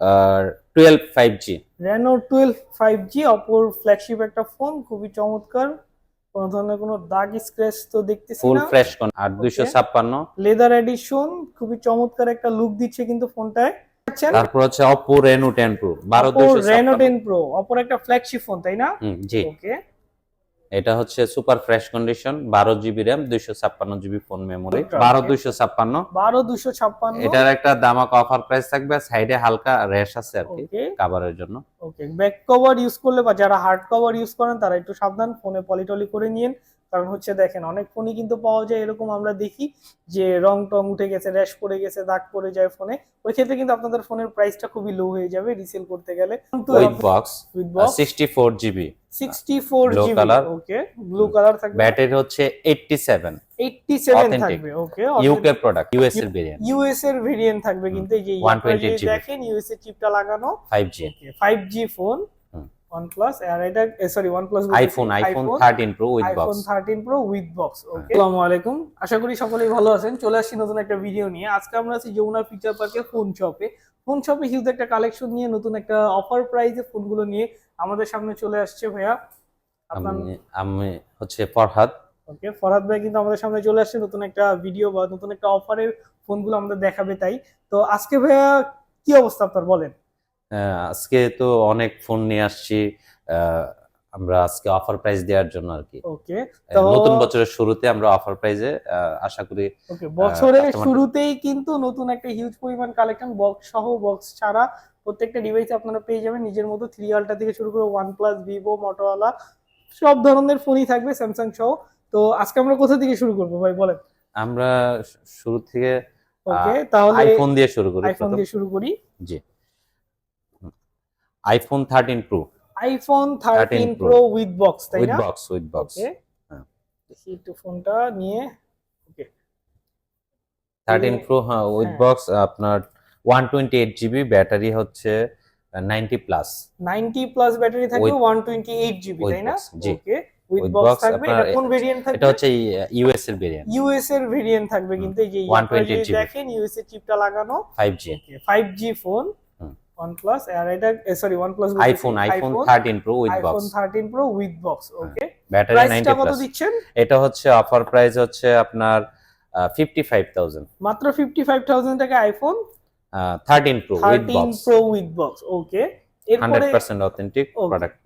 আর twelve five G Reno twelve five G অপর flagship একটা phone খুবই চমৎকার। কোনো ধরনের কোনো দাগ স্ক্র্যাচ তো দেখতেছি ফুল ফ্রেশ আট দুইশো ছাপ্পান্ন। লেদার এডিশন খুবই চমৎকার একটা লুক দিচ্ছে কিন্তু ফোনটায় তারপর হচ্ছে অপো রেনো টেন প্রো বারো Oppo দুইশো Reno 10 Pro অপর একটা ফ্ল্যাগশিপ ফোন তাই না? জি। ওকে এটা হচ্ছে সুপার ফ্রেশ কন্ডিশন বারো জিবি র্যাম দুইশো ছাপ্পান্ন জিবি ফোন মেমোরি। বারো দুইশো ছাপ্পান্ন। বারো দুইশো ছাপ্পান্ন। এটার একটা দামাক অফার প্রাইস থাকবে সাইডে হালকা র্যাশ আছে আর কি কাভারের জন্য। ওকে ব্যাক কভার ইউজ করলে বা যারা হার্ড কভার ইউজ করেন তারা একটু সাবধান ফোনে পলিটলি করে নিন কারণ হচ্ছে দেখেন অনেক ফোনই কিন্তু পাওয়া যায় এরকম আমরা দেখি যে রং টং উঠে গেছে র্যাশ পড়ে গেছে দাগ পড়ে যায় ফোনে। ওই ক্ষেত্রে কিন্তু আপনাদের ফোনের প্রাইসটা খুবই লো হয়ে যাবে রিসেল করতে গেলে। With box with box sixty four GB sixty four Blue GB okay blue colour থাকবে। ব্যাটারি হচ্ছে eighty seven eighty seven Authentic. থাকবে ওকে ইউকে প্রোডাক্ট ইউএস এর ভেরিয়েন্ট ইউএস এর ভেরিয়েন্ট থাকবে কিন্তু এই যে 128 আপনারা দেখেন ইউএস এর চিপটা লাগানো five G five G phone হুম। OnePlus আর এটা sorry OnePlus iPhone iPhone thirteen pro with iPhone box thirteen pro with box okay আসসালামু আলাইকুম। আশা করি সকলেই ভালো আছেন। চলে আসছি নতুন একটা ভিডিও নিয়ে। আজকে আমরা আছি যমুনা ফিচার পার্কে ফোন শপে ফোন শপে হিউজ একটা কালেকশন নিয়ে নতুন একটা অফার প্রাইসে ফোনগুলো নিয়ে আমাদের সামনে চলে আসছে ভাইয়া। আপনার আমি হচ্ছে ফরহাদ। ওকে ফরহাদ ভাই কিন্তু আমাদের সামনে চলে আসছে নতুন একটা ভিডিও বা নতুন একটা অফারের ফোনগুলো আমাদের দেখাবে তাই। তো আজকে ভাইয়া কি অবস্থা আপনার বলেন? আজকে তো অনেক ফোন নিয়ে আসছি আমরা আজকে অফার প্রাইস দেওয়ার জন্য আর কি। ওকে তো নতুন বছরের শুরুতে আমরা অফার প্রাইজে আশা করি ওকে বছরের শুরুতেই কিন্তু নতুন একটা হিউজ পরিমাণ কালেকশন বক্স সহ বক্স ছাড়া প্রত্যেকটা ডিভাইসে আপনারা পেয়ে যাবেন। নিজের মতো থ্রি আলটা থেকে শুরু করে ওয়ান প্লাস ভিভো মোটোওয়ালা সব ধরনের ফোনই থাকবে স্যামসাং সহ। তো আজকে আমরা কোথা থেকে শুরু করব ভাই বলেন? আমরা শুরু থেকে ওকে তাহলে আইফোন দিয়ে শুরু করি আইফোন দিয়ে শুরু করি। জি। IPhone thirteen pro iPhone thirteen 13 Pro. Pro with box তাই উইথ বক্স উইথ বক্স হ্যাঁ। একটু ফোনটা নিয়ে ওকে থার্টিন প্রো হ্যাঁ উইথ হ্যাঁ। বক্স আপনার one twenty eight GB battery হচ্ছে নাইনটি প্লাস 90 প্লাস ব্যাটারি থাকবে With- 128 জিবি তাই না। Okay with With box box থাকবে এটা কোন ভেরিয়েন্ট থাকবে? এটা হচ্ছে ইউএস এর ভেরিয়েন্ট ইউএস এর ভেরিয়েন্ট থাকবে কিন্তু এই যে 128 আপনারা দেখেন ইউএস এর চিপটা লাগানো। Five G five G phone হুম। OnePlus আর এটা sorry OnePlus iPhone iPhone thirteen pro with iPhone box 13 pro with box okay battery প্রাইসটা নাইনটি কত প্লাস দিচ্ছেন? এটা হচ্ছে অফার প্রাইস হচ্ছে আপনার ফিফটি ফাইভ থাউজেন্ড মাত্র 55000 টাকা iPhone thirteen pro with 13 box pro with box okay এরপরে হান্ড্রেড পার্সেন্ট অথেন্টিক প্রোডাক্ট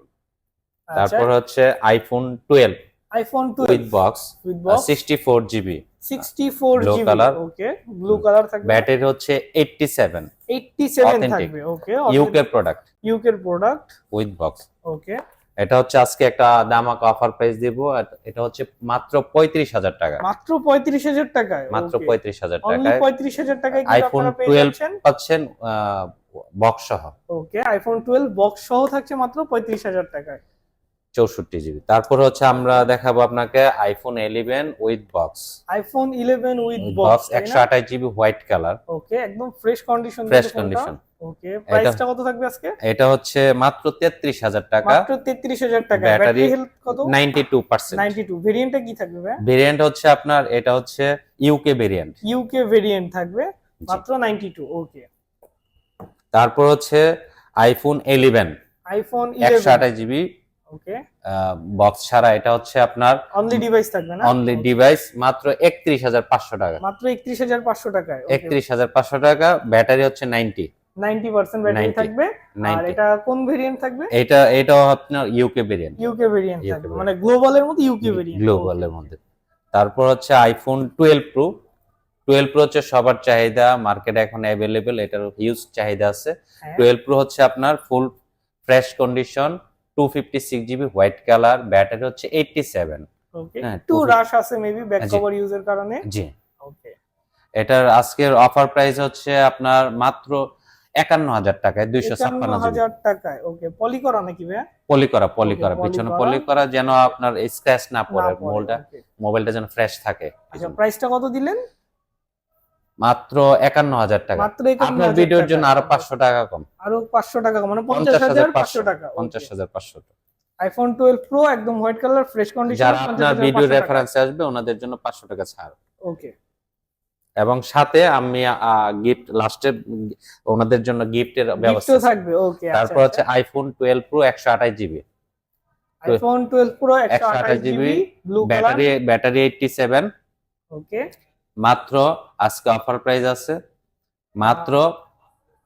তারপর হচ্ছে iPhone twelve iPhone with box with box sixty four GB 64 GB okay blue colour থাকবে। Battery হচ্ছে eighty seven 87 থাকবে okay UK product UK product with box okay এটা হচ্ছে আজকে একটা দামাক অফার প্রাইস দিব এটা হচ্ছে মাত্র পঁয়ত্রিশ হাজার টাকা। মাত্র 35000 টাকায় মাত্র okay. পঁয়ত্রিশ হাজার অনলি টাকায়। পঁয়ত্রিশ হাজার টাকায় আইফোন আপনারা পেয়ে টুয়েলভ যাচ্ছেন? পাচ্ছেন বক্স সহ। ওকে আইফোন টুয়েলভ বক্স সহ থাকছে মাত্র পঁয়ত্রিশ হাজার টাকায়। চৌষট্টি জিবি। তারপর হচ্ছে আমরা দেখাবো আপনাকে iPhone eleven with box iPhone eleven with box একশো আঠাশ জিবি হোয়াইট কালার ওকে একদম fresh condition fresh condition okay প্রাইসটা কত থাকবে আজকে? এটা হচ্ছে মাত্র তেত্রিশ হাজার টাকা। মাত্র তেত্রিশ হাজার টাকা। ব্যাটারি হেলথ কত? ভেরিয়েন্টটা কি থাকবে ভাই ভেরিয়েন্ট হচ্ছে আপনার এটা হচ্ছে ইউকে ভেরিয়েন্ট ইউকে ভেরিয়েন্ট থাকবে মাত্র নাইনটি টু ওকে তারপর হচ্ছে আইফোন ইলেভেন আইফোন একশো ইলেভেন আঠাশ জিবি ওকে। বক্স ছাড়া এটা হচ্ছে আপনার অনলি ডিভাইস থাকবে না? অনলি ডিভাইস মাত্র একত্রিশ হাজার পাঁচশো টাকা। মাত্র টাকায় টাকা ব্যাটারি হচ্ছে নাইনটি। নাইনটি পার্সেন্ট ব্যাটারি থাকবে। আর এটা কোন ভেরিয়েন্ট থাকবে? এটা এটাও আপনার ইউকে ভেরিয়েন্ট ইউকে ভেরিয়েন্ট থাকবে। মানে গ্লোবালের মধ্যে ইউকে ভেরিয়েন্ট গ্লোবালের মধ্যে। তারপর হচ্ছে iPhone twelve pro twelve pro হচ্ছে সবার চাহিদা মার্কেটে এখন অ্যাভেলেবেল এটার হিউজ চাহিদা আছে। হ্যাঁ। টুয়েলভ প্রো হচ্ছে আপনার full fresh condition two fifty six GB white colour battery হচ্ছে এইটটি সেভেন ওকে হ্যাঁ, রাশ আছে মেবি ব্যাক কভার ইউজের কারণে? জি। ওকে এটার আজকের অফার প্রাইস হচ্ছে আপনার মাত্র একান্ন হাজার টাকায় দুইশো ছাপ্পান্ন হাজার টাকায় ওকে পলি করা নাকি ভাইয়া? পলি করা পলি করা পিছনে। পলি করা যেন আপনার স্ক্র্যাচ না পড়ে, মোবাইলটা মোবাইলটা যেন ফ্রেশ থাকে। আচ্ছা প্রাইসটা কত দিলেন? মাত্র একান্ন হাজার টাকা। মাত্র 51,000 আপনার ভিডিওর জন্য আরও পাঁচশো টাকা কম। আরও পাঁচশো টাকা মানে পঞ্চাশ হাজার পাঁচশো টাকা পঞ্চাশ হাজার পাঁচশো আইফোন টুয়েলভ প্রো একদম হোয়াইট কালার ফ্রেশ কন্ডিশন যারা আপনার ভিডিও রেফারেন্সে আসবে ওনাদের জন্য পাঁচশো টাকা ছাড়। ওকে এবং সাথে আমি গিফট লাস্টে ওনাদের জন্য গিফটের ব্যবস্থা থাকবে ওকে তারপর হচ্ছে আইফোন টুয়েলভ প্রো একশো আঠাশ GB iPhone 12 pro 128 128 GB blue colour battery battery eighty seven okay মাত্র আজকে অফার প্রাইস আছে মাত্র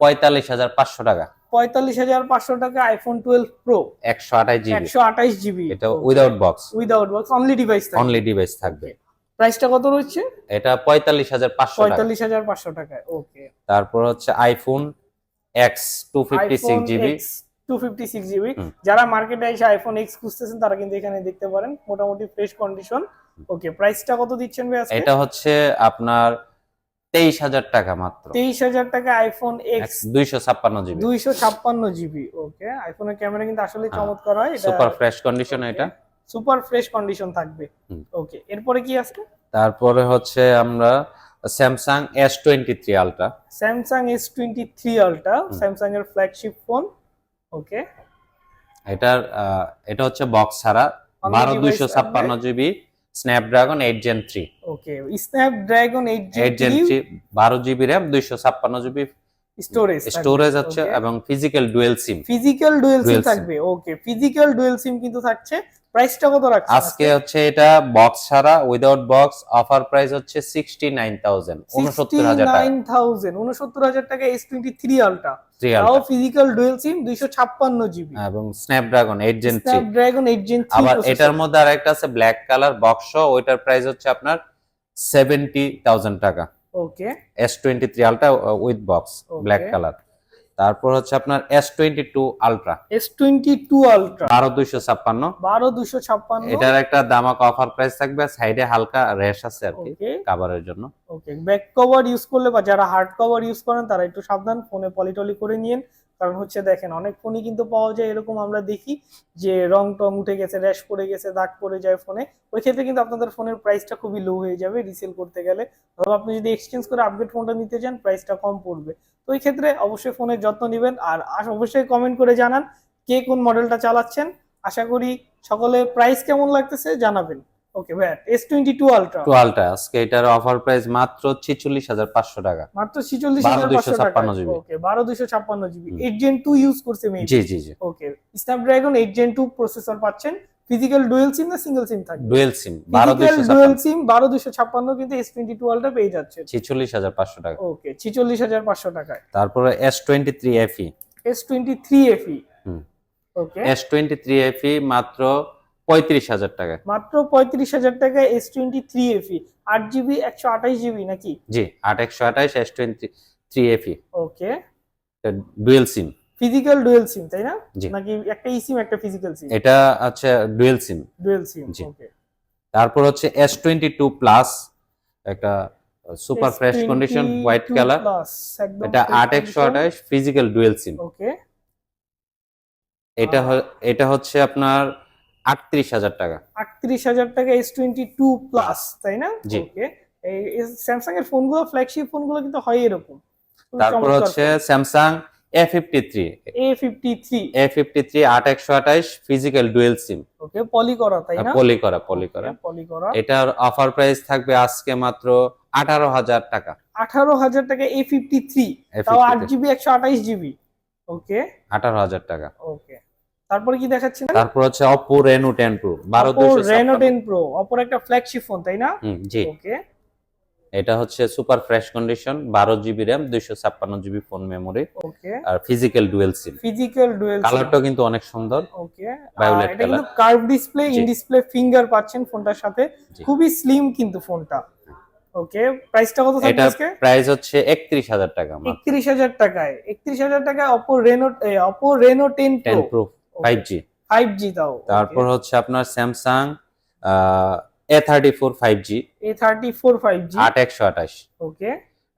পঁয়তাল্লিশ হাজার পাঁচশো টাকা। 45500 টাকা আইফোন 12 প্রো একশো আঠাশ জিবি 128 জিবি এটা without box without box only device only device থাকবে। প্রাইসটা কত রয়েছে? এটা পঁয়তাল্লিশ হাজার পাঁচশো টাকা। 45500 টাকায় ওকে তারপর হচ্ছে iPhone X two fifty six GB two fifty six GB যারা মার্কেটে এসে আইফোন এক্স খুঁজতেছেন তারা কিন্তু এখানে দেখতে পারেন মোটামুটি ফ্রেশ কন্ডিশন ওকে প্রাইসটা কত দিচ্ছেন ভাই আজকে? এটা হচ্ছে আপনার তেইশ হাজার টাকা মাত্র। তেইশ হাজার টাকা আইফোন এক্স দুইশো ছাপ্পান্ন জিবি। দুইশো ছাপ্পান্ন জিবি ওকে। আইফোনের ক্যামেরা কিন্তু আসলে হ্যাঁ, চমৎকার হয় এটা সুপার ফ্রেশ কন্ডিশন এটা। সুপার ফ্রেশ কন্ডিশন থাকবে ওকে। এরপরে কি আছে? তারপরে হচ্ছে আমরা Samsung S twenty three ultra Samsung S twenty three ultra Samsung এর ফ্ল্যাগশিপ ফোন ওকে। এটার এটা হচ্ছে বক্স ছাড়া বারো দুইশো ছাপ্পান্ন GB Snapdragon eight gen three okay Snapdragon eight gen three বারো জিবি র্যাম দুইশো ছাপ্পান্ন জিবি স্টোরেজ স্টোরেজ হচ্ছে এবং physical dual SIM physical dual SIM থাকবে ওকে ফিজিক্যাল ডুয়েল সিম কিন্তু থাকছে। প্রাইসটা কত রাখছেন আজকে হচ্ছে এটা বক্স ছাড়া উইদাউট বক্স অফার প্রাইস হচ্ছে সিক্সটি নাইন থাউজেন্ড উনসত্তর হাজার টাকা। নাইন থাউজেন্ড উনসত্তর হাজার টাকা এস টোয়েন্টি থ্রি আলট্রা তাও ফিজিক্যাল ডুয়েল সিম দুইশো ছাপ্পান্ন জিবি এবং Snapdragon eight gen three Snapdragon eight gen three আবার এটার মধ্যে আরেকটা আছে ব্ল্যাক কালার বক্স ওইটার প্রাইস হচ্ছে আপনার সেভেন্টি থাউজেন্ড টাকা। Okay S twenty three ultra with box. Black colour তারপর হচ্ছে আপনার S twenty two ultra S twenty two ultra বারো দুইশো ছাপ্পান্ন। বারো দুইশো ছাপ্পান্ন। এটার একটা দামাক অফার প্রাইস থাকবে সাইডে হালকা র্যাশ আছে আর কি কভারের জন্য। ওকে ব্যাক কভার ইউজ করলে বা যারা হার্ড কভার ইউজ করেন তারা একটু সাবধান ফোনে পলিটলি করে নিন কারণ হচ্ছে দেখেন, অনেক ফোনই কিন্তু পাওয়া যায় এরকম আমরা দেখি যে রং টং উঠে গেছে র্যাশ পড়ে গেছে, দাগ পড়ে যায় ফোনে। ওই ক্ষেত্রে কিন্তু আপনাদের ফোনের প্রাইসটা খুবই লো হয়ে যাবে রিসেল করতে গেলে। অথবা আপনি যদি এক্সচেঞ্জ করে আপগ্রেড ফোনটা নিতে চান প্রাইসটা কম পড়বে। তো ওই ক্ষেত্রে অবশ্যই ফোনের যত্ন নেবেন আর অবশ্যই কমেন্ট করে জানান কে কোন মডেলটা চালাচ্ছেন। আশা করি সকলে প্রাইস কেমন লাগতেছে জানাবেন। ওকে ভাই S twenty two ultra two ultra আজকে এটার অফার প্রাইস মাত্র ছিচল্লিশ হাজার পাঁচশো টাকা। মাত্র ছিচল্লিশ বারো দুইশো ছাপ্পান্ন ওকে বারো দুইশো ছাপ্পান্ন GB. Hmm. Eight gen two use করছে মেবি জি জি জি। Okay Snapdragon eight gen two processor পাচ্ছেন। ফিজিক্যাল ডুয়েল সিম না সিঙ্গেল সিম থাকবে? ডুয়েল সিম বারো ফিজিক্যাল দুইশো ডুয়েল সিম বারো দুইশো ছাপ্পান্ন কিন্তু এস টোয়েন্টি টু পেয়ে যাচ্ছে। ছিচল্লিশ হাজার পাঁচশো টাকা। ওকে ছিচল্লিশ হাজার পাঁচশো টাকায়। তারপরে S twenty three FE S twenty three FE hmm. Okay S twenty three FE মাত্র পঁয়ত্রিশ হাজার টাকা। মাত্র পঁয়ত্রিশ হাজার টাকায় এস টোয়েন্টি থ্রি এফি আট জিবি একশো আঠাশ জিবি নাকি? জি আট একশো আঠাইশ S twenty three FE okay. Dual SIM physical dual SIM তাই না? নাকি একটা ই সিম একটা ফিজিক্যাল সিম এটা আছে ডুয়েল সিম ডুয়েল সিম ওকে। তারপর হচ্ছে এস টোয়েন্টি টু প্লাস একটা super fresh condition white colour এটা আট একশো আঠাইশ ফিজিক্যাল ডুয়েল সিম ওকে। এটা এটা হচ্ছে আপনার আটত্রিশ হাজার টাকা। আটত্রিশ হাজার টাকা এস টোয়েন্টি টু প্লাস তাই না। ওকে এই স্যামসাং এর ফোনগুলো ফ্ল্যাগশিপ ফোনগুলো কিন্তু হয় এরকম। তারপর হচ্ছে Samsung A fifty three A fifty three A fifty three আট একশো আঠাইশ ফিজিক্যাল ডুয়েল সিম ওকে পলি করা তাই না? পলি করা পলি করা পলি করা এটার অফার প্রাইস থাকবে আজকে মাত্র আঠারো হাজার টাকা। আঠারো হাজার টাকা এ ফিফটি থ্রি তাও আট জিবি একশো আঠাইশ জিবি ওকে আঠারো হাজার টাকা। ওকে তারপরে কি দেখাচ্ছেন তারপর হচ্ছে রেনো টেন প্রো বারো রেনো দুশো টেন প্রো অপর একটা ফ্ল্যাগশিপ ফোন তাই না? জি। ওকে এটা হচ্ছে সুপার ফ্রেশ কন্ডিশন বারো জিবি র্যাম দুইশো ছাপ্পান্ন জিবি ফোন মেমোরি ওকে আর physical dual SIM physical dual কালারটাও কিন্তু অনেক সুন্দর। ওকে Violet এটা কিন্তু curve display in display finger পাচ্ছেন ফোনটার সাথে। খুবই স্লিম কিন্তু ফোনটা ওকে প্রাইসটা কত থাকবে আজকে? প্রাইস হচ্ছে একত্রিশ হাজার টাকা একত্রিশ হাজার টাকায়। একত্রিশ হাজার টাকায় Oppo Reno Oppo Reno ten ten pro pro five G five G দাও তারপর হচ্ছে আপনার Samsung A thirty four five G A thirty four five G আট একশো আঠাশ। ওকে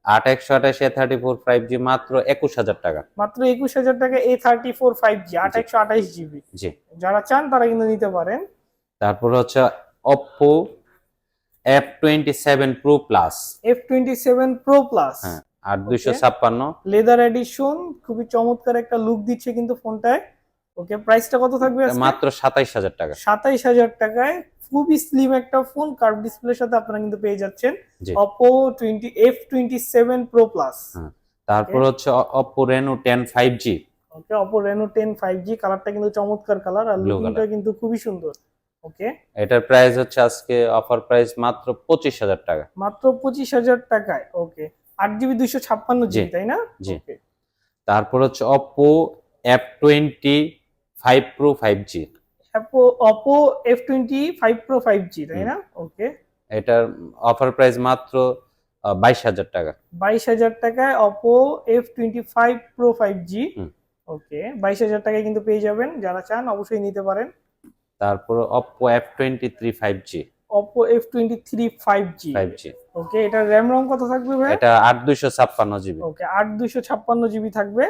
আট একশো আঠাশ A thirty four five G মাত্র একুশ হাজার টাকা। মাত্র একুশ হাজার টাকা A thirty four five G. আট একশো আঠাইশ জিবি জি। যারা চান তারা কিন্তু নিতে পারেন। তারপর হচ্ছে Oppo F twenty seven pro plus F twenty seven pro plus হ্যাঁ আর দুইশো ছাপ্পান্ন। লেদার এডিশন খুবই চমৎকার একটা লুক দিচ্ছে কিন্তু ফোনটায় ওকে প্রাইসটা কত থাকবে মাত্র সাতাইশ হাজার টাকা। সাতাইশ হাজার টাকায় খুবই স্লিম একটা ফোন কার্ভ ডিসপ্লের সাথে আপনারা কিন্তু পেয়ে যাচ্ছেন জি। Oppo twenty F twenty seven pro plus. তারপর হচ্ছে Oppo Reno 10 5G ওকে Oppo Reno 10 5G কালারটা কিন্তু চমৎকার কালার আর লুকিংটা কিন্তু খুবই সুন্দর। ওকে এটার প্রাইস হচ্ছে আজকে অফার প্রাইস মাত্র পঁচিশ হাজার টাকা। মাত্র পঁচিশ হাজার টাকায়। ওকে আট জিবি দুইশো ছাপ্পান্ন জিবি জি। তাই না? জি। Okay. তারপর হচ্ছে Oppo F20 5 Pro 5G Oppo Oppo F25 Pro 5G তাই না? ওকে এটার অফার প্রাইস মাত্র বাইশ হাজার টাকা। বাইশ হাজার টাকায় Oppo F25 Pro 5G হুম। ওকে বাইশ হাজার টাকায় কিন্তু পেয়ে যাবেন যারা চান অবশ্যই নিতে পারেন। তারপর Oppo F23 5G Oppo F23 5G 5G ওকে এটা র্যাম রম কত থাকবে ভাই? এটা আট দুইশো ছাপ্পান্ন জিবি ওকে আট দুইশো ছাপ্পান্ন জিবি থাকবে।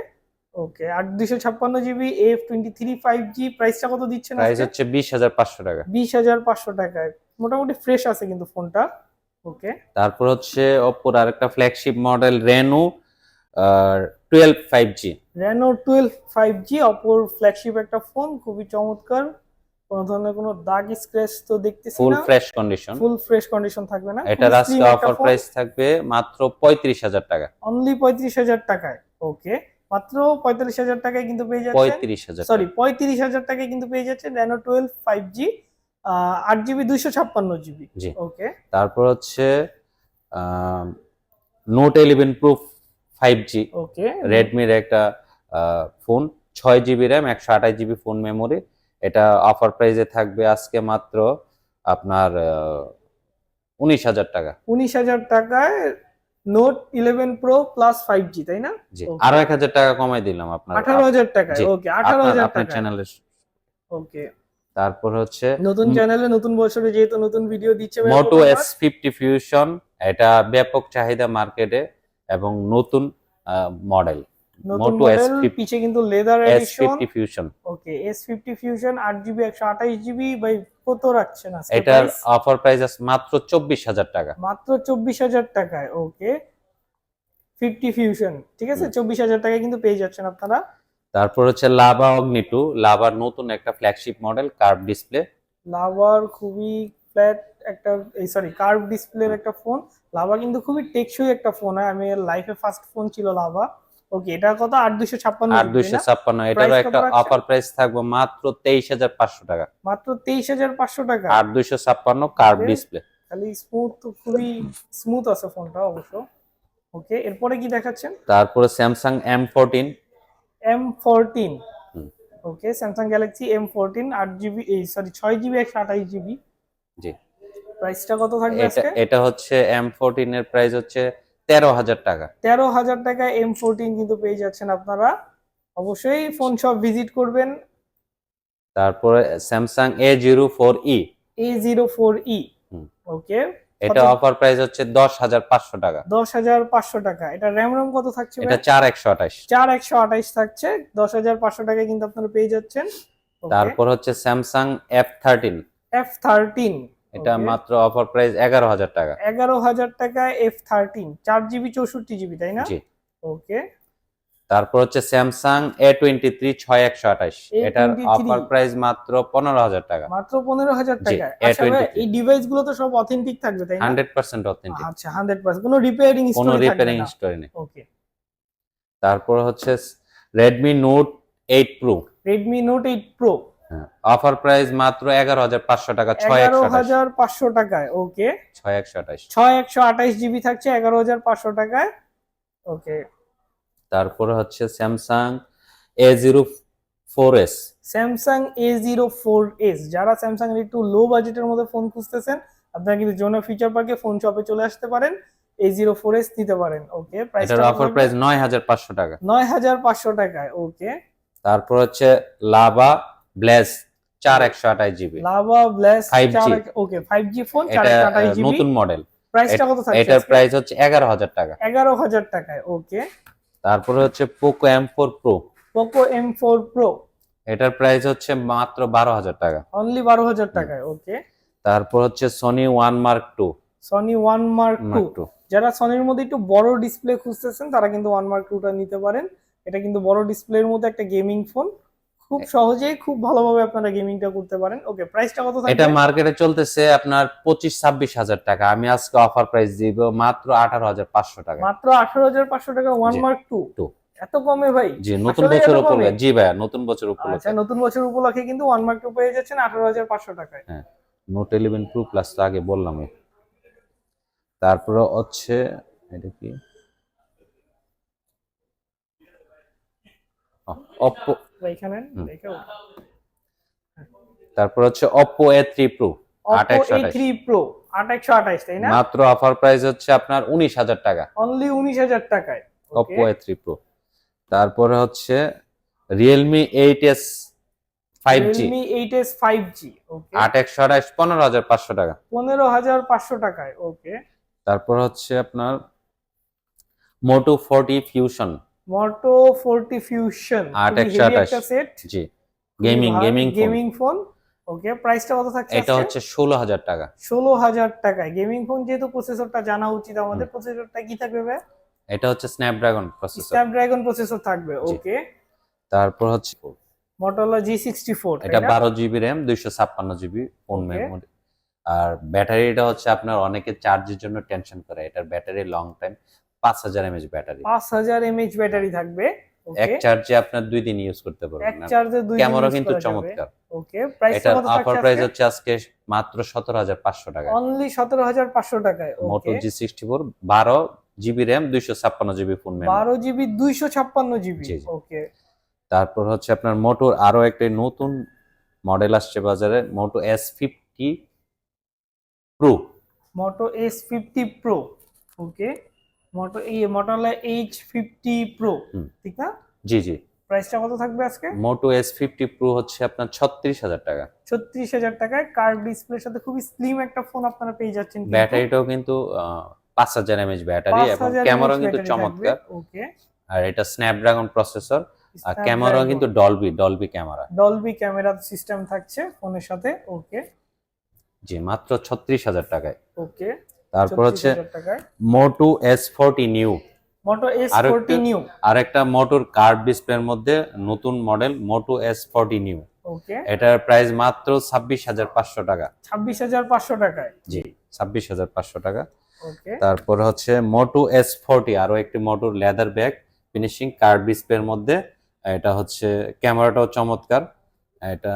ওকে আট দুইশো ছাপ্পান্ন GB F twenty three five G প্রাইসটা কত দিচ্ছেন প্রাইস হচ্ছে বিশ হাজার পাঁচশো টাকা। বিশ হাজার পাঁচশো টাকায় মোটামুটি ফ্রেশ আছে কিন্তু ফোনটা ওকে তারপর হচ্ছে Oppo আরেকটা flagship model Reno twelve five G Reno twelve five G অপর ফ্ল্যাগশিপ একটা ফোন খুবই চমৎকার। কোনো ধরনের কোনো দাগ স্ক্র্যাচ তো দেখতেছি full fresh condition full fresh condition থাকবে না। এটার আজকে অফার প্রাইস থাকবে মাত্র পঁয়ত্রিশ হাজার টাকা। অনলি পঁয়ত্রিশ হাজার টাকায়। ওকে মাত্র পঁয়তাল্লিশ হাজার টাকায় কিন্তু পেয়ে যাচ্ছে পঁয়ত্রিশ হাজার সরি পঁয়ত্রিশ হাজার টাকায় কিন্তু পেয়ে যাচ্ছেন রেনো টুয়েলভ ফাইভ জি আট জিবি দুইশো ছাপ্পান্ন জিবি। ওকে তারপর হচ্ছে Note eleven pro five G okay রেডমির একটা ফোন ছয় জিবি র্যাম একশো আঠাশ জিবি ফোন মেমোরি এটা অফার প্রাইসে থাকবে আজকে মাত্র আপনার উনিশ হাজার টাকা। উনিশ হাজার টাকায় Note eleven pro plus five G তাই না? জি আরও এক হাজার টাকা কমাই দিলাম আপনার। আঠারো হাজার টাকা ওকে আঠারো হাজার আপনার টাকা চ্যানেলের ওকে তারপর হচ্ছে নতুন চ্যানেলে নতুন বছরে যেহেতু নতুন ভিডিও দিচ্ছে এস ফিফটি ফিউশন এটা ব্যাপক চাহিদা মার্কেটে এবং নতুন মডেল নতুন মডেল পিছে কিন্তু leather edition fifty fusion okay S fifty fusion আট জিবি একশো আঠাইশ জিবি বাই কত রাখছেন আজকে এটার অফার প্রাইস আছে মাত্র চব্বিশ হাজার টাকা। মাত্র চব্বিশ হাজার টাকায় ওকে ফিফটি ফিউশন ঠিক আছে? চব্বিশ হাজার টাকায় কিন্তু পেয়ে যাচ্ছেন আপনারা। তারপর হচ্ছে লাভা অগ্নি টু লাভার নতুন একটা flagship model curve display lover খুবই ফ্ল্যাট একটা এই সরি কার্ভ ডিসপ্লের একটা ফোন লাভা কিন্তু খুবই টেকসই একটা ফোন আমি লাইফে ফার্স্ট ফোন ছিল লাভা ওকে এটা কত? আট দুশো ছাপ্পান্ন আর দুইশো ছাপ্পান্ন। এটারও একটা অফার প্রাইস থাকবে মাত্র তেইশ হাজার পাঁচশো টাকা। মাত্র তেইশ হাজার পাঁচশো টাকা? আর দুইশো ছাপ্পান্ন কার্ভ ডিসপ্লে খালি স্মুথ খুবই স্মুথ আছে ফোনটা অবশ্য। ওকে এরপরে কি দেখাচ্ছেন? তারপরে Samsung M fourteen M fourteen hmm. Okay Samsung Galaxy M fourteen আট জিবি এই সরি ছয় জিবি একশো আঠাইশ জিবি জি। প্রাইসটা কত থাকবে এটা আজকে? এটা হচ্ছে এম ফোরটিন এর প্রাইস হচ্ছে তেরো হাজার টাকা। তেরো হাজার টাকায় এম ফোরটিন কিন্তু পেয়ে যাচ্ছেন আপনারা। অবশ্যই ফোন শপ ভিজিট করবেন। তারপরে Samsung A zero four E A zero four E okay. এটা অফার প্রাইস হচ্ছে দশ হাজার পাঁচশো টাকা। দশ হাজার পাঁচশো টাকা। এটা র্যাম রম কত থাকছে এটা চার একশো আঠাশ। চার একশো আঠাইশ থাকছে। দশ হাজার পাঁচশো টাকায় কিন্তু আপনারা পেয়ে যাচ্ছেন। তারপর হচ্ছে Samsung F thirteen F thirteen এটা মাত্র অফার প্রাইস এগারো হাজার টাকা। এগারো হাজার টাকায় এফ থার্টিন চার জিবি চৌষট্টি জিবি তাই না? ওকে তারপর হচ্ছে স্যামসাং এ টোয়েন্টি থ্রি ছয় একশো আঠাশ। এটার অফার প্রাইস মাত্র পনেরো হাজার টাকা। মাত্র পনেরো হাজার A23 আচ্ছা এই ডিভাইসগুলো তো সব অথেন্টিক থাকবে তাই না? হান্ড্রেড পার্সেন্ট অথেন্টিক আচ্ছা হান্ড্রেড পার্সেন্ট। কোনো রিপেয়ারিং কোনো রিপেয়ারিং স্টোরি নেই। ওকে তারপর হচ্ছে Redmi Note eight pro Redmi Note eight pro offer price মাত্র এগারো হাজার পাঁচশো টাকা ছয় এগারো হাজার পাঁচশো টাকায় ওকে ছয় একশো আঠাশ। ছয় একশো আঠাইশ জিবি থাকছে এগারো হাজার পাঁচশো টাকায় ওকে তারপরে হচ্ছে Samsung A zero four S Samsung A zero four S যারা স্যামসাং এর একটু লো বাজেটের মধ্যে ফোন খুঁজতেছেন আপনারা কিন্তু জোনা ফিচার পার্কে ফোন শপে চলে আসতে পারেন এ জিরো ফোর এস নিতে পারেন ওকে এটার অফার প্রাইস নয় হাজার পাঁচশো টাকা। নয় হাজার পাঁচশো টাকায় ওকে তারপর হচ্ছে লাভা ব্লেস চার একশো আঠাশ GB Lava Blaze 5G okay five G phone নতুন মডেল প্রাইসটা কত থাকছে এটার প্রাইস হচ্ছে এগারো হাজার টাকা। এগারো হাজার টাকায় ওকে তারপরে হচ্ছে Poco M four pro Poco M four pro এটার প্রাইস হচ্ছে মাত্র বারো হাজার টাকা। অনলি বারো হাজার টাকায় ওকে তারপর হচ্ছে Sony one Mark two Sony one Mark two Mark two যারা সনির মধ্যে একটু বড় ডিসপ্লে খুঁজতেছেন তারা কিন্তু ওয়ান মার্ক টুটা নিতে পারেন। এটা কিন্তু বড় ডিসপ্লের মধ্যে একটা গেমিং ফোন খুব সহজেই খুব ভালোভাবে আপনারা গেমিংটা করতে পারেন। ওকে প্রাইসটা কত এটা মার্কেটে চলতেছে আপনার পঁচিশ ছাব্বিশ হাজার টাকা। আমি আজকে অফার প্রাইস দিব মাত্র আঠারো হাজার পাঁচশো টাকা। মাত্র আঠারো হাজার পাঁচশো টাকা ওয়ান মার্ক টু two। এত কমে ভাই? জি নতুন বছর এত উপলক্ষে। জি ভাইয়া নতুন বছর উপলক্ষে। আচ্ছা নতুন বছর উপলক্ষে কিন্তু ওয়ান মার্ক টু পেয়ে যাচ্ছেন আঠারো হাজার পাঁচশো টাকায়। নোট ইলেভেন প্রো প্লাস তো আগে বললামই তারপরে হচ্ছে এটা কি? Oppo hmm. দেখে তারপর হচ্ছে A three pro Oppo A3 Pro 2828 তাই না? মাত্র অফার প্রাইস হচ্ছে আপনার উনিশ হাজার টাকা। অনলি উনিশ হাজার টাকায়। অপো এ থ্রি প্রো তারপরে হচ্ছে S five G Realme 8s 5G okay আট একশো আঠাশ পনেরো হাজার পাঁচশো টাকা। পনেরো হাজার পাঁচশো টাকায় ওকে তারপর হচ্ছে আপনার Moto forty fusion Moto 40 fusion আট একশো আঠাশ। একটা সেট জি gaming gaming gaming phone okay প্রাইসটা কত থাকছে এটা হচ্ছে ষোলো হাজার টাকা। ষোলো হাজার টাকায়। গেমিং ফোন যেহেতু প্রসেসরটা জানা উচিত আমাদের প্রসেসরটা কি থাকবে ভাই এটা হচ্ছে স্ন্যাপড্রাগন প্রসেসর স্ন্যাপড্রাগন প্রসেসর থাকবে ওকে তারপর হচ্ছে মোটরোলা জি সিক্সটি ফোর এটা বারো জিবি র্যাম দুইশো ছাপ্পান্ন জিবি ফোন. মেমোরি আর ব্যাটারিটা হচ্ছে আপনার অনেকে চার্জের জন্য টেনশন করে এটার ব্যাটারি লং টাইম পাঁচ হাজার এমএচ ব্যাটারি। পাঁচ হাজার এমএইচ ব্যাটারি থাকবে। এক চার্জে আপনার দুই দিন ইউজ করতে পারবেন ক্যামেরা কিন্তু চমৎকার। ওকে প্রাইসটা এটার কত অফার প্রাইস হচ্ছে আজকে মাত্র সতেরো হাজার পাঁচশো টাকা অনলি সতেরো হাজার পাঁচশো টাকায়। Moto okay G sixty four বারো জিবি র্যাম দুইশো ছাপ্পান্ন জিবি ফোন মেমোরি বারো জিবি দুইশো ছাপ্পান্ন জিবি জি, জি। ওকে তারপর হচ্ছে আপনার মোটোর আরও একটা নতুন মডেল আসছে বাজারে Moto S fifty pro Moto S fifty pro okay Moto এই মোটরোলা এইচ ফিফটি প্রো ঠিক না? জি জি। প্রাইসটা কত থাকবে আজকে? মোটো এস ফিফটি প্রো হচ্ছে আপনার ছত্রিশ হাজার টাকা। ছত্রিশ হাজার টাকায় কার্ভ ডিসপ্লের সাথে খুবই স্লিম একটা ফোন আপনারা পেয়ে যাচ্ছেন ব্যাটারিটাও কিন্তু পাঁচ হাজার এমএচ ব্যাটারি এবং 5000 ক্যামেরা কিন্তু চমৎকার। ওকে আর এটা স্ন্যাপড্রাগন প্রসেসর আর ক্যামেরা কিন্তু Dolby Dolby camera Dolby camera system থাকছে ফোনের সাথে ওকে জি মাত্র ছত্রিশ হাজার টাকায়। ওকে তারপর হচ্ছে Moto S forty new Moto S forty new আর একটা মোটোর কার্ভ ডিসপ্লের মধ্যে নতুন model Moto S forty new okay এটার প্রাইস মাত্র ছাব্বিশ হাজার পাঁচশো টাকা। ছাব্বিশ হাজার পাঁচশো টাকায়। জি ছাব্বিশ হাজার পাঁচশো টাকা। তারপর হচ্ছে মোটো এস ফোরটি আরও একটি মোটোর লেদার ব্যাগ ফিনিশিং কার্ভ ডিসপ্লের মধ্যে। এটা হচ্ছে ক্যামেরাটাও চমৎকার। এটা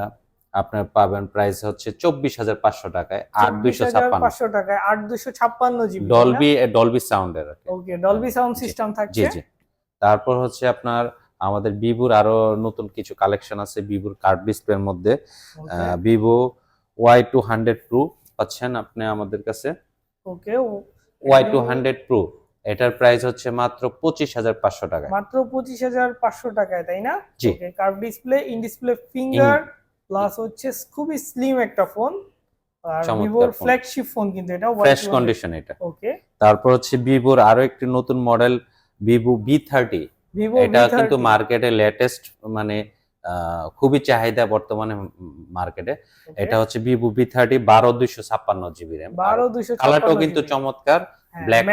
আপনার পাবেন প্রাইস হচ্ছে চব্বিশ হাজার পাঁচশো টাকায় আট দুইশো ছাপ্পান্ন। পাঁচশো টাকায় আট দুইশো ছাপ্পান্ন জিবি ডলবি ডলবি সাউন্ডের। ওকে ডলবি সাউন্ড সিস্টেম থাকছে। জি। তারপর হচ্ছে আপনার আমাদের ভিভোর আরও নতুন কিছু কালেকশন আছে ভিভোর কার্ভ ডিসপ্লের মধ্যে। Vivo Y two hundred pro পাচ্ছেন আপনি আমাদের কাছে। Okay Y two hundred pro এটার প্রাইস হচ্ছে মাত্র পঁচিশ হাজার পাঁচশো টাকা মাত্র পঁচিশ হাজার পাঁচশো টাকায় তাই না? জি। Curve display in display finger plus হচ্ছে খুবই স্লিম একটা ফোন আর ভিভোর। ফ্ল্যাগশিপ ফোন কিন্তু এটা ফ্রেশ কন্ডিশন এটা। ওকে তারপর হচ্ছে ভিভোর আরও একটি নতুন মডেল ভিভো বি থার্টি এটা কিন্তু মার্কেটে লেটেস্ট মানে খুবই চাহিদা বর্তমানে মার্কেটে এটা হচ্ছে ভিভো বি থার্টি বারো দুইশো ছাপ্পান্ন জিবি র্যাম বারো দুইশো কালারটাও কিন্তু চমৎকার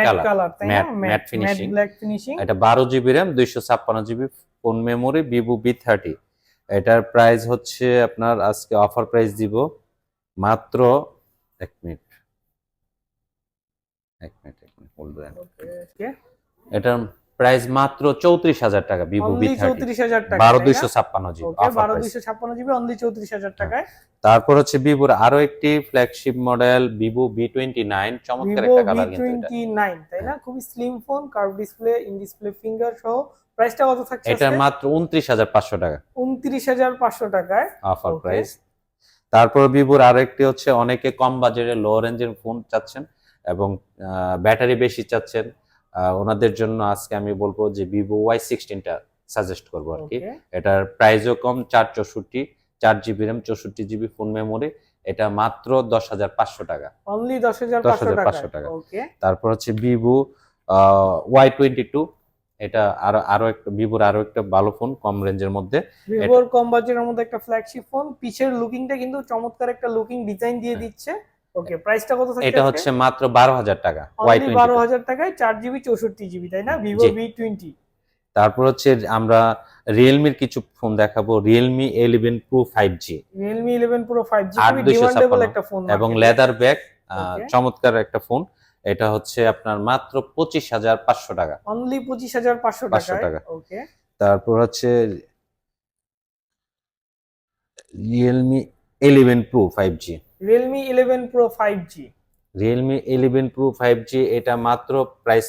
color, colour matte. Black finishing এটা বারো জিবি র্যাম দুইশো ছাপ্পান্ন GB phone memory Vivo V thirty এটার প্রাইস হচ্ছে আপনার আজকে অফার প্রাইস দিব মাত্র এক মিনিট এক মিনিট এক মিনিট বলবেন এটার প্রাইস মাত্র চৌত্রিশ হাজার টাকা ভিভো বি চৌত্রিশ হাজার টাকা বারো দুইশো ছাপ্পান্ন জিবি বারো দুইশো ছাপ্পান্ন জিবি অনলি চৌত্রিশ হাজার টাকায়। তারপর হচ্ছে ভিভোর আরও একটি flagship model Vivo V twenty nine চমৎকার একটা কালার কিন্তু টোয়েন্টি নাইন তাই না? খুবই slim phone curve display in display finger সহ। প্রাইসটা কত থাকছে এটার মাত্র উনত্রিশ হাজার পাঁচশো টাকা। উনত্রিশ হাজার পাঁচশো টাকায়। অফার. প্রাইস তারপর ভিভোর আরও একটি হচ্ছে অনেকে কম বাজেটে লো রেঞ্জের ফোন চাচ্ছেন এবং ব্যাটারি বেশি চাচ্ছেন। ওনাদের জন্য আজকে আমি বলব যে ভিভো ওয়াই সিক্সটিনটা সাজেস্ট করব আর কি। এটার প্রাইসও কম চার চৌষট্টি চার জিবি র্যাম চৌষট্টি জিবি ফোন মেমোরি এটা মাত্র দশ হাজার পাঁচশো টাকা। অনলি দশ হাজার 10,500 পাঁচশো টাকা। টাকা। তারপর হচ্ছে ভিভো ওয়াই টোয়েন্টি টু এটা আরও আরও একটা ভিভোর আরও একটা ভালো ফোন কম রেঞ্জের মধ্যে। ভিভোর কম বাজেটের মধ্যে একটা ফ্ল্যাগশিপ ফোন পিছের লুকিংটা কিন্তু চমৎকার একটা লুকিং ডিজাইন দিয়ে দিচ্ছে। ওকে প্রাইসটা কত থাকছে এটা হচ্ছে মাত্র বারো হাজার টাকা ওয়াই অনলি বারো টোয়েন্টি হাজার টাকায় তাই না? তারপর হচ্ছে আমরা রিয়েলমির কিছু ফোন দেখাবো। Realme eleven pro five G Realme eleven pro five G খুবই ডিমান্ডেবল একটা ফোন এবং লেদার ব্যাগ. চমৎকার একটা ফোন এটা হচ্ছে আপনার মাত্র পঁচিশ হাজার পাঁচশো টাকা। অনলি পঁচিশ হাজার পাঁচশো 500 টাকা টাকা। ওকে তারপর হচ্ছে Realme eleven pro five G Realme eleven pro five G Realme eleven pro five G এটা মাত্র প্রাইস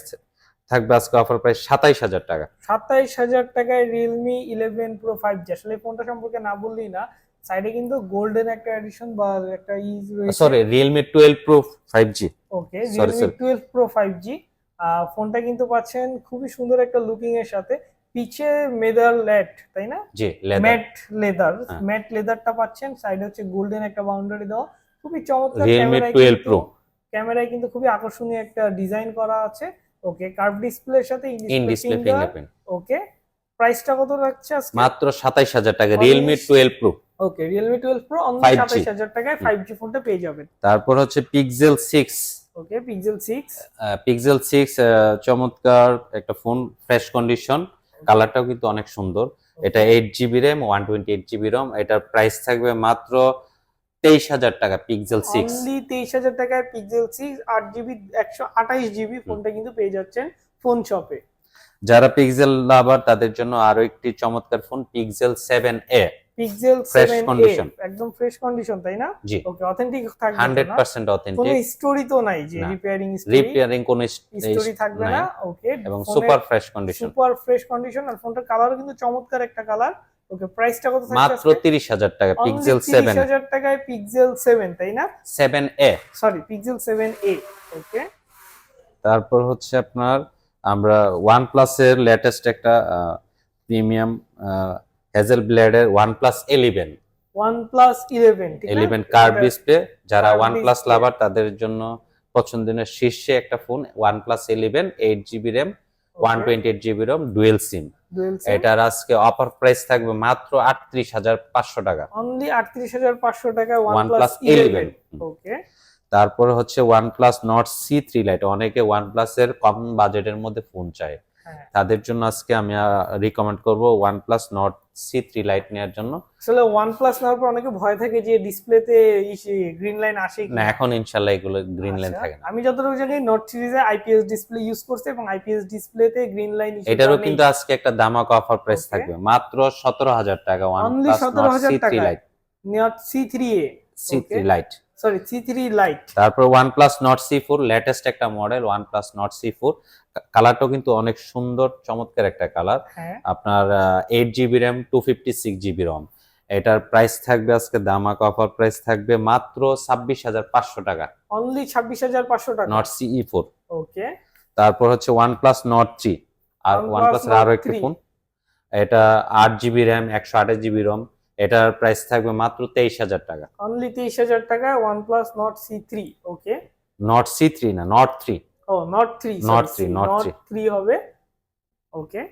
থাকবে আজকে অফার প্রাইস সাতাইশ হাজার টাকা। সাতাইশ হাজার টাকায় Realme eleven pro five G আসলে ফোনটা সম্পর্কে না বললেই না সাইডে কিন্তু গোল্ডেন একটা এডিশন বা একটা ইজ রয়েছে। Sorry Realme twelve pro five G okay Realme. Twelve pro five G ফোনটা কিন্তু পাচ্ছেন খুবই সুন্দর একটা লুকিং এর সাথে। পিছে মেদার লেট তাই না? জি লেদার ম্যাট লেদার। ম্যাট লেদারটা পাচ্ছেন সাইডে হচ্ছে গোল্ডেন একটা বাউন্ডারি দেওয়া। খুবই চমৎকার টুয়েলভ কিন্তু প্রো ক্যামেরায় কিন্তু খুবই আকর্ষণীয় একটা ডিজাইন করা আছে। ওকে কার্ভ ডিসপ্লের সাথে ইন ডিসপ্লে ফিঙ্গারপ্রিন্ট ওকে প্রাইসটা কত রাখছে আজকে? মাত্র সাতাইশ হাজার টাকা Only- Realme twelve pro okay Realme twelve pro only 5G সাতাইশ হাজার টাকায় ফাইভ জি ফোনটা পেয়ে যাবেন। তারপর হচ্ছে Pixel six okay Pixel six Pixel six চমৎকার একটা ফোন ফ্রেশ কন্ডিশন কালারটাও কিন্তু অনেক সুন্দর। এটা eight GB RAM one twenty eight GB ROM এটার প্রাইস থাকবে মাত্র তেইশ হাজার টাকা পিক্সেল সিক্স তেইশ হাজার টাকায় পিক্সেল সিক্স আট জিবি একশো আঠাইশ জিবি ফোনটা কিন্তু পেয়ে যাচ্ছেন ফোন শপে যারা পিক্সেল লাভার তাদের জন্য আরও একটি চমৎকার phone Pixel seven A Pixel seven condition. একদম ফ্রেশ কন্ডিশন তাই না? ওকে অথেন্টিক থাকবে হান্ড্রেড তো না? পার্সেন্ট কোনো স্টোরি তো নাই যে। রিপেয়ারিং রিপেয়ারিং কোন স্টোরি থাকবে না? ওকে এবং super fresh condition super fresh condition আর ফোনটার কালারও কিন্তু চমৎকার একটা কালার ওকে প্রাইসটা কত থাকছে মাত্র তিরিশ হাজার টাকা পিক্সেল সেভেন হাজার টাকায় পিক্সেল সেভেন তাই না? Seven A sorry Pixel seven A okay. তারপর হচ্ছে আপনার আমরা ওয়ান প্লাসের লেটেস্ট একটা premium hazel ব্লেডের eleven OnePlus eleven eleven curve display যারা প্লাস লাভার তাদের জন্য পছন্দের শীর্ষে একটা phone eleven eight GB RAM one twenty eight GB ROM dual SIM এটার আজকে অফার প্রাইস থাকবে মাত্র আটত্রিশ হাজার পাঁচশো টাকা। অনলি আটত্রিশ হাজার পাঁচশো টাকা ওয়ান প্লাস ইলেভেন ওকে তারপর হচ্ছে OnePlus Nord C three lite অনেকে ওয়ান প্লাস এর কম বাজেটের মধ্যে ফোন চায়। হ্যাঁ। তাদের জন্য আজকে আমি রিকমেন্ড করব OnePlus Nord C three lite নেওয়ার জন্য। আসলে ওয়ান প্লাস নেওয়ার পর অনেকে ভয় থাকে যে ডিসপ্লেতে গ্রিন লাইন আসে না এখন ইনশাল্লাহ এগুলো গ্রিন লাইন আচ্ছা, থাকে না। আমি যতটুকু জানি নোট সিরিজে আইপিএস ডিসপ্লে ইউজ করছে এবং আইপিএস ডিসপ্লেতে গ্রিন লাইন এটারও কিন্তু আজকে একটা দামাক অফার প্রাইস থাকবে। মাত্র সতেরো হাজার টাকা OnePlus C three lite Nord C three A C three lite sorry C three lite তারপর OnePlus Nord C four latest একটা model OnePlus Nord C four কালারটাও কিন্তু অনেক সুন্দর চমৎকার একটা কালার হ্যাঁ। আপনার eight GB RAM two fifty six GB ROM এটার প্রাইস থাকবে আজকে দামাক অফার প্রাইস থাকবে মাত্র ছাব্বিশ হাজার পাঁচশো টাকা। অনলি ছাব্বিশ হাজার পাঁচশো টাকা? নট সিই ফোর ওকে তারপর হচ্ছে ওয়ান প্লাস নট থ্রি আর ওয়ান OnePlus প্লাস আরও একটি ফোন এটা আট জিবি র্যাম একশো আঠাশ জিবি রম এটার প্রাইস থাকবে মাত্র তেইশ হাজার টাকা। অনলি তেইশ হাজার টাকা OnePlus Nord C three okay Nord C three না নট থ্রি ও নট থ্রি নট হবে। ওকে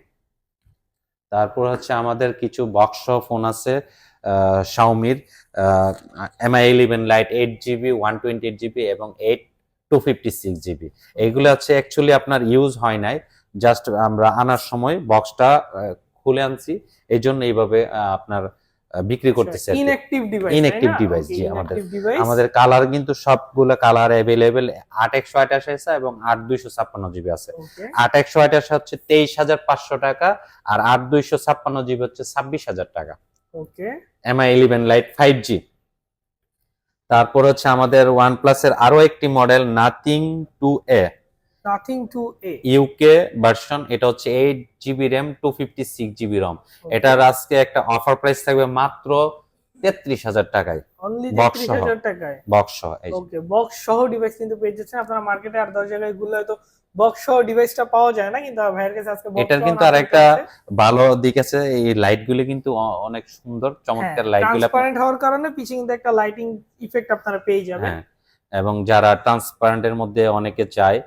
তারপর হচ্ছে আমাদের কিছু বক্স ফোন আছে শাওমির MI eleven lite eight GB one twenty eight GB এবং eight two fifty six GB এইগুলো হচ্ছে অ্যাকচুয়ালি আপনার ইউজ হয় নাই। জাস্ট আমরা আনার সময় বক্সটা খুলে আনছি। এই জন্য এইভাবে আপনার বিক্রি করতেছে। ইনঅ্যাক্টিভ ডিভাইস জি, আমাদের- আমাদের কালার কিন্তু সবগুলো কালার একশো আঠাশ আছে এবং আট দুইশো ছাপ্পান্ন জিবি আছে। ওকে আট একশো আঠাশ হচ্ছে তেইশ হাজার পাঁচশো টাকা আর আট দুইশো ছাপ্পান্ন জিবি হচ্ছে ছাব্বিশ হাজার টাকা। Okay MI eleven lite five G তারপর হচ্ছে আমাদের ওয়ান প্লাসের আরও একটি model Nothing two A Nothing two A UK version এটা হচ্ছে eight GB RAM two fifty six GB ROM এটার আজকে একটা অফার প্রাইস থাকবে মাত্র তেত্রিশ হাজার টাকায়। অনলি box তেত্রিশ সহ। হাজার টাকায়? বক্স সহ। ওকে বক্স সহ ডিভাইস কিন্তু পেয়ে যাচ্ছেন। আপনারা মার্কেটে আর দশ জায়গায় ঘুরলে হয়তো বক্স সহ ডিভাইসটা পাওয়া যায় না কিন্তু ভাইয়ের কাছে আজকে box এটার কিন্তু আরেকটা। ভালো দিক আছে এই লাইট গুলি কিন্তু অনেক সুন্দর চমৎকার হ্যাঁ, লাইটগুলো ট্রান্সপারেন্ট হওয়ার কারণে পিছে কিন্তু একটা লাইটিং ইফেক্ট আপনারা পেয়ে যাবেন। হ্যাঁ এবং যারা ট্রান্সপারেন্টের মধ্যে অনেকে চায়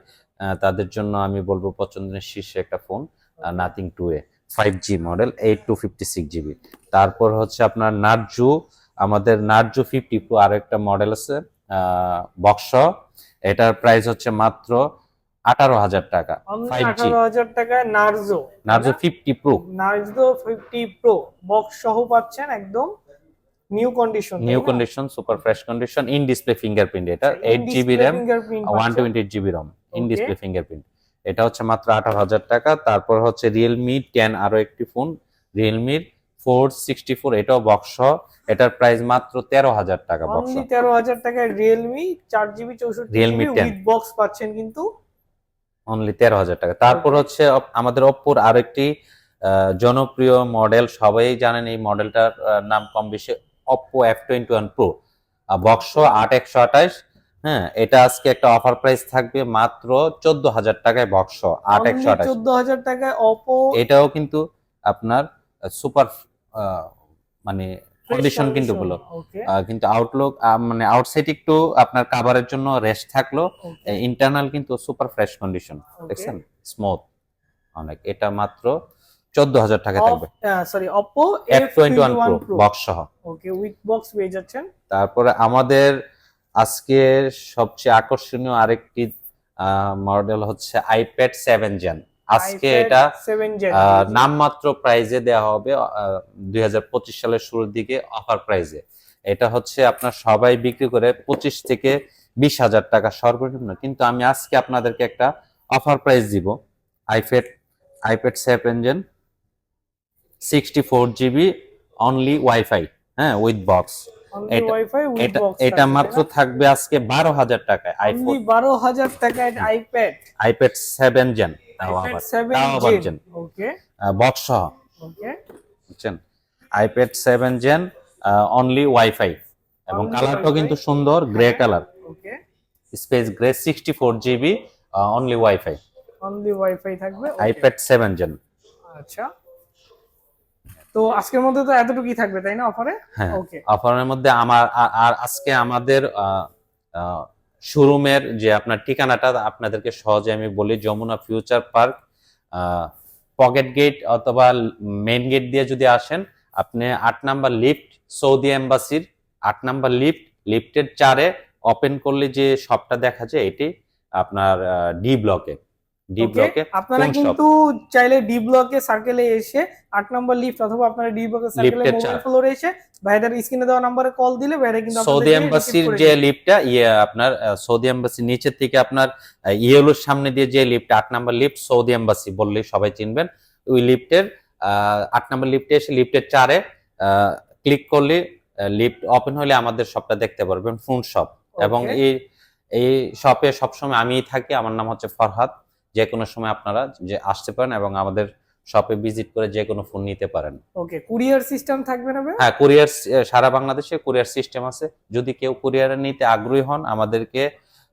তাদের জন্য আমি বলব পছন্দের শীর্ষে একটা phone Nothing two A five G model eight two fifty six GB তারপর হচ্ছে আপনার নার্জু আমাদের নার্জু ফিফটি প্রো আর একটা মডেল আছে বক্স এটার প্রাইস হচ্ছে মাত্র আঠারো হাজার টাকা ফাইভ জি আঠারো হাজার টাকায় Narzo Narzo fifty pro Narzo fifty pro box সহ পাচ্ছেন একদম new condition new condition super fresh condition in display fingerprint এটা eight GB RAM one twenty eight GB ROM in display fingerprint এটা হচ্ছে মাত্র আঠারো হাজার টাকা তারপর হচ্ছে রিয়েলমি টেন আরও একটি ফোন রিয়েলমির ফোর সিক্সটি ফোর এটাও বক্স এটার প্রাইস মাত্র তেরো হাজার টাকা বক্স অনলি তেরো হাজার টাকায় রিয়েলমি চার জিবি চৌষট্টি Realme জিবি উইথ বক্স পাচ্ছেন কিন্তু। অনলি তেরো হাজার টাকা। তারপর হচ্ছে আমাদের ওপ্পোর আরেকটি জনপ্রিয় মডেল সবাই জানেন এই মডেলটার নাম কম বেশি Oppo F twenty one pro box আট একশো আঠাশ। হ্যাঁ এটা আজকে একটা অফার প্রাইস থাকবে মাত্র চোদ্দ হাজার টাকায় বক্স আট একশো আঠাশ। চোদ্দ হাজার টাকায় অপো এটাও কিন্তু আপনার সুপার মানে কন্ডিশন কিন্তু আহ, কিন্তু আউটলুক মানে আউটসাইড একটু আপনার কাভারের জন্য রেস্ট থাকল। ইন্টারনাল কিন্তু সুপার ফ্রেশ কন্ডিশন দেখছেন? স্মুথ অনেক। এটা মাত্র চোদ্দ হাজার টাকা থাকবে। Sorry Oppo F twenty one pro box সহ। ওকে উইথ বক্স পেয়ে যাচ্ছেন। তারপরে আমাদের আজকে সবচেয়ে আকর্ষণীয় আরেকটি মডেল হচ্ছে আইপ্যাড সেভেন জেন আজকে এটা নামমাত্র প্রাইজে দেওয়া হবে দুই হাজার পঁচিশ সালের শুরুর দিকে অফার প্রাইজে এটা হচ্ছে আপনার সবাই বিক্রি করে পঁচিশ থেকে বিশ হাজার টাকা সর্বনিম্ন। কিন্তু আমি আজকে আপনাদেরকে একটা অফার প্রাইস দিব iPad iPad seven gen sixty four GB only WiFi হ্যাঁ উইথ বক্স এটা- মাত্র থাকবে আজকে বারো হাজার টাকায় আইফোন বারো হাজার টাকায় iPad iPad seven gen box সহ। বুঝছেন? IPad seven gen only WiFi এবং কালারটাও কিন্তু সুন্দর grey colour space grey sixty four GB only WiFi only WiFi থাকবে। আইপ্যাড সেভেন জেন আচ্ছা। তো আজকের মধ্যে তো এতটুকুই থাকবে তাই না অফারে? হ্যাঁ ওকে অফারের মধ্যে আমার আর আজকে আমাদের শোরুমের যে আপনার ঠিকানাটা আপনাদেরকে সহজে আমি বলি Jamuna future park pocket gate অথবা মেন গেট দিয়ে যদি আসেন আপনি আট নাম্বার লিফট সৌদি এম্বাসির আট নাম্বার লিফট লিফটের চারে ওপেন করলে যে শপটা দেখা যায় এটি আপনার ডি ব্লকে ডি ব্লকে আপনারা কিন্তু চাইলে ডি ব্লকে সার্কেলে এসে আট নম্বর লিফট অথবা আপনারা ডি ব্লকে সার্কেলে মোবাইল ফ্লোরে এসে ভাইদের স্ক্রিনে দেওয়া নাম্বারে কল দিলে ভাইরা কিন্তু সৌদি এম্বাসির যে লিফটটা ইয়ে আপনার সৌদি এম্বাসির নিচের থেকে আপনার ইয়েলোর সামনে দিয়ে যে লিফট আট নাম্বার লিফট সৌদি এম্বাসি বললেই সবাই চিনবেন। ওই লিফটের আট নাম্বার লিফটে এসে লিফটের চারে ক্লিক করলে লিফট ওপেন হলে আমাদের শপটা দেখতে পারবেন ফোন শপ এবং এই এই শপে সবসময় আমিই থাকি আমার নাম হচ্ছে ফরহাদ যে কোনো সময় আপনারা যে আসতে পারেন এবং আমাদের শপে ভিজিট করে যে কোনো ফোন নিতে পারেন। ওকে কুরিয়ার সিস্টেম থাকবে না হ্যাঁ কুরিয়ার সারা বাংলাদেশে কুরিয়ার সিস্টেম আছে। যদি কেউ কুরিয়ারে নিতে আগ্রহী হন আমাদেরকে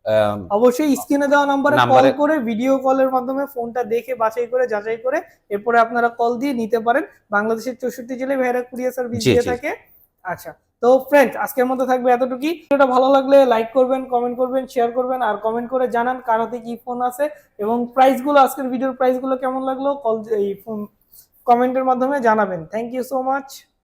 আম, অবশ্যই স্ক্রিনে দেওয়া নাম্বারে কল করে ভিডিও কলের মাধ্যমে ফোনটা দেখে বাছাই করে যাচাই করে এরপরে আপনারা কল দিয়ে নিতে পারেন। বাংলাদেশের চৌষট্টি জেলায় ভাইরা কুরিয়ার সার্ভিস দিয়ে থাকে। আচ্ছা তো ফ্রেন্ড আজকের মতো থাকবে এতটুকুই। ভিডিওটা ভালো লাগলে লাইক করবেন কমেন্ট করবেন শেয়ার করবেন, আর কমেন্ট করে জানান কার হাতে কি ফোন আছে এবং প্রাইসগুলো, আজকের ভিডিওর প্রাইসগুলো কেমন লাগল কল এই ফোন কমেন্টের মাধ্যমে জানাবেন। Thank you so much